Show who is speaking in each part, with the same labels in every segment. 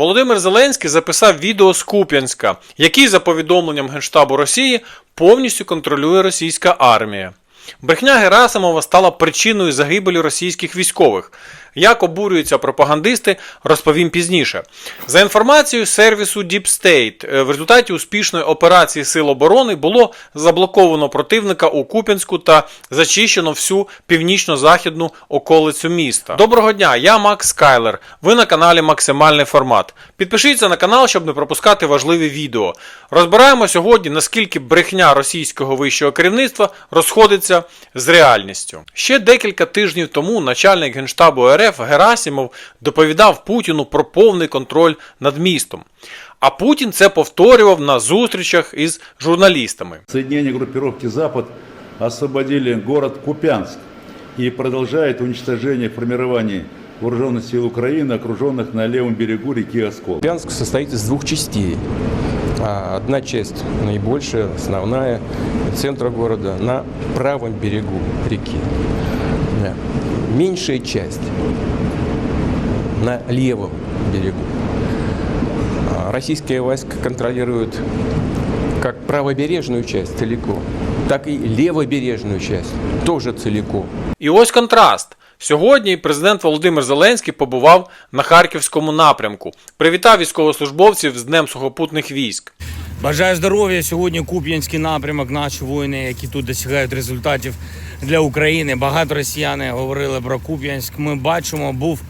Speaker 1: Володимир Зеленський записав відео з Куп'янська, який, за повідомленням Генштабу Росії, повністю контролює російська армія. Брехня Герасимова стала причиною загибелі російських військових. Як обурюються пропагандисти, розповім пізніше. За інформацією сервісу Deep State, е, в результаті успішної операції Сил оборони було заблоковано противника у Куп'янську та зачищено всю північно-західну околицю міста. Доброго дня, я Макс Скайлер. Ви на каналі Максимальний формат. Підпишіться на канал, щоб не пропускати важливі відео. Розбираємо сьогодні, наскільки брехня російського вищого керівництва розходиться з реальністю. Ще декілька тижнів тому начальник генштабу РФ Герасімов доповідав Путіну про повний контроль над містом. А Путін це повторював на зустрічах із журналістами.
Speaker 2: Соединения группировки «Запад» освободили город Купянск и продолжает уничтожение формирований вооруженных сил Украины, окруженных на левом берегу реки Оскол.
Speaker 3: Купянск состоит из двух частей. А, Одна часть наибольшая, основная, центра города, на правом берегу реки. Меньшая часть на левом берегу. Российские войска контролируют как правобережную часть целиком, так и левобережную часть тоже целиком.
Speaker 1: І ось контраст. Сьогодні президент Володимир Зеленський побував на харківському напрямку, привітав військовослужбовців з Днем сухопутних військ.
Speaker 4: Бажаю здоров'я. Сьогодні Куп'янський напрямок, наші воїни, які тут досягають результатів для України. Багато росіяни говорили про Куп'янськ. Ми бачимо, був.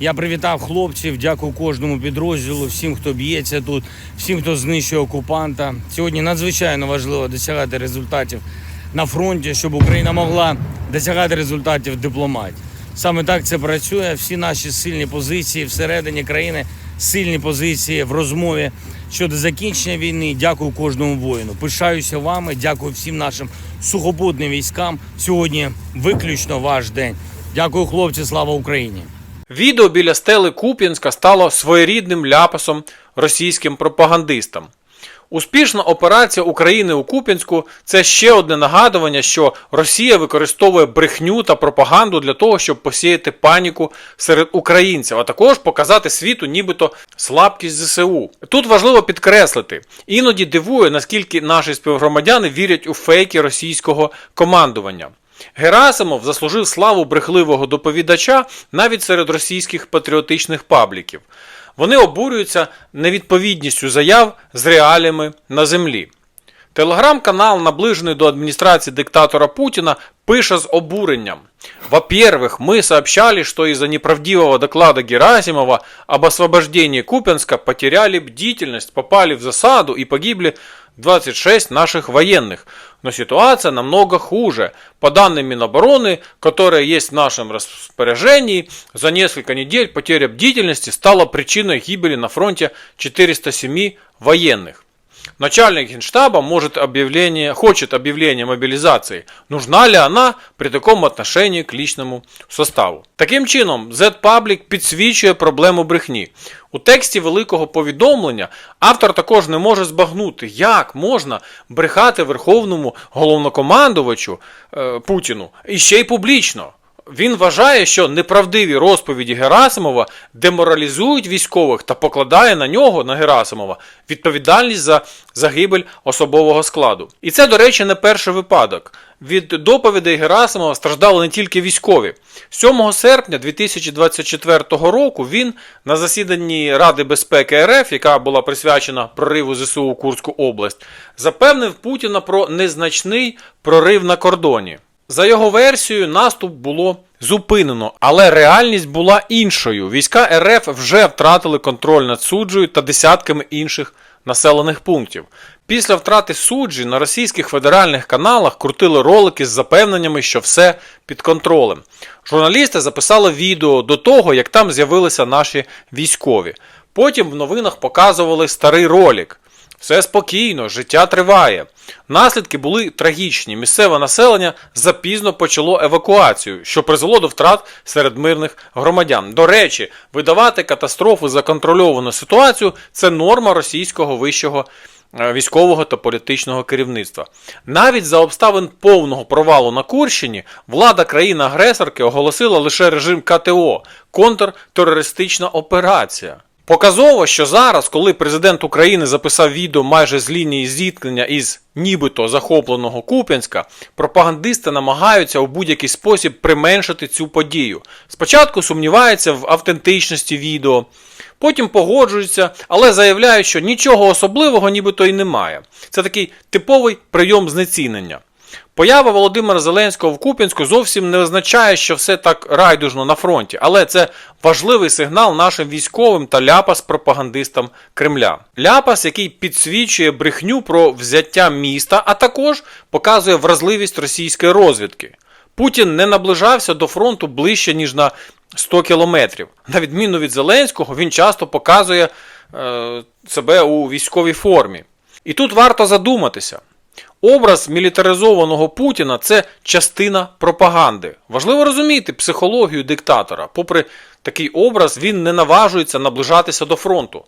Speaker 4: Я привітав хлопців, дякую кожному підрозділу, всім, хто б'ється тут, всім, хто знищує окупанта. Сьогодні надзвичайно важливо досягати результатів на фронті, щоб Україна могла досягати результатів дипломатії. Саме так це працює. Всі наші сильні позиції всередині країни, сильні позиції в розмові щодо закінчення війни. Дякую кожному воїну. Пишаюся вами. Дякую всім нашим сухопутним військам. Сьогодні виключно ваш день. Дякую, хлопці. Слава Україні!
Speaker 1: Відео біля стели Куп'янська стало своєрідним ляпасом російським пропагандистам. Успішна операція України у Куп'янську це ще одне нагадування, що Росія використовує брехню та пропаганду для того, щоб посіяти паніку серед українців, а також показати світу нібито слабкість ЗСУ. Тут важливо підкреслити, іноді дивує, наскільки наші співгромадяни вірять у фейки російського командування. Герасимов заслужив славу брехливого доповідача навіть серед російських патріотичних пабліків. Вони обурюються невідповідністю заяв з реаліями на землі. Телеграм-канал, наближений до администрации диктатора Путина, пише с обурением. Во-первых, мы сообщали, что из-за неправдивого доклада Герасимова об освобождении Купенска потеряли бдительность, попали в засаду и погибли 26 наших военных. Но ситуация намного хуже. По данным Минобороны, которые есть в нашем распоряжении, за несколько недель потеря бдительности стала причиной гибели на фронте 407 военных. Начальник генштаба может объявление, хочет объявления мобилизации. Нужна ли она при такому отношении к личному составу? Таким чином, Z-Public підсвічує проблему брехні. У тексті великого повідомлення автор також не може збагнути, як можна брехати верховному головнокомандувачу е, Путіну і ще й публічно. Він вважає, що неправдиві розповіді Герасимова деморалізують військових та покладає на нього, на Герасимова, відповідальність за загибель особового складу. І це, до речі, не перший випадок. Від доповідей Герасимова страждали не тільки військові. 7 серпня 2024 року він на засіданні Ради безпеки РФ, яка була присвячена прориву ЗСУ у Курську область, запевнив Путіна про незначний прорив на кордоні. За його версією, наступ було зупинено, але реальність була іншою. Війська РФ вже втратили контроль над суджею та десятками інших населених пунктів. Після втрати суджі на російських федеральних каналах крутили ролики з запевненнями, що все під контролем. Журналісти записали відео до того, як там з'явилися наші військові. Потім в новинах показували старий ролик. Все спокійно, життя триває. Наслідки були трагічні. Місцеве населення запізно почало евакуацію, що призвело до втрат серед мирних громадян. До речі, видавати катастрофу за контрольовану ситуацію це норма російського вищого е, військового та політичного керівництва. Навіть за обставин повного провалу на Курщині влада країни-агресорки оголосила лише режим КТО контртерористична операція. Показово, що зараз, коли президент України записав відео майже з лінії зіткнення із нібито захопленого Куп'янська, пропагандисти намагаються у будь-який спосіб применшити цю подію. Спочатку сумніваються в автентичності відео, потім погоджуються, але заявляють, що нічого особливого нібито й немає. Це такий типовий прийом знецінення. Поява Володимира Зеленського в Куп'янську зовсім не означає, що все так райдужно на фронті, але це важливий сигнал нашим військовим та ляпас пропагандистам Кремля. Ляпас, який підсвічує брехню про взяття міста, а також показує вразливість російської розвідки. Путін не наближався до фронту ближче ніж на 100 кілометрів. На відміну від Зеленського, він часто показує е, себе у військовій формі. І тут варто задуматися. Образ мілітаризованого Путіна це частина пропаганди. Важливо розуміти психологію диктатора. Попри такий образ, він не наважується наближатися до фронту.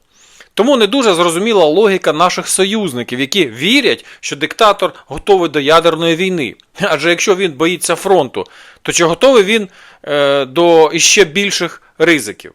Speaker 1: Тому не дуже зрозуміла логіка наших союзників, які вірять, що диктатор готовий до ядерної війни. Адже якщо він боїться фронту, то чи готовий він е, до іще більших ризиків?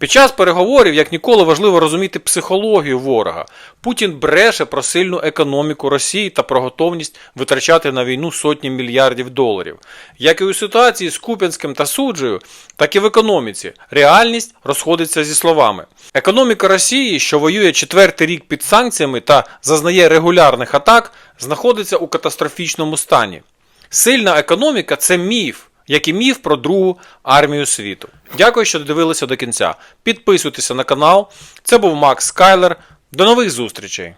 Speaker 1: Під час переговорів, як ніколи, важливо розуміти психологію ворога. Путін бреше про сильну економіку Росії та про готовність витрачати на війну сотні мільярдів доларів. Як і у ситуації з Куп'янським та суджею, так і в економіці. Реальність розходиться зі словами. Економіка Росії, що воює четвертий рік під санкціями та зазнає регулярних атак, знаходиться у катастрофічному стані. Сильна економіка це міф, як і міф про другу армію світу. Дякую, що додивилися до кінця. Підписуйтеся на канал. Це був Макс Скайлер. До нових зустрічей!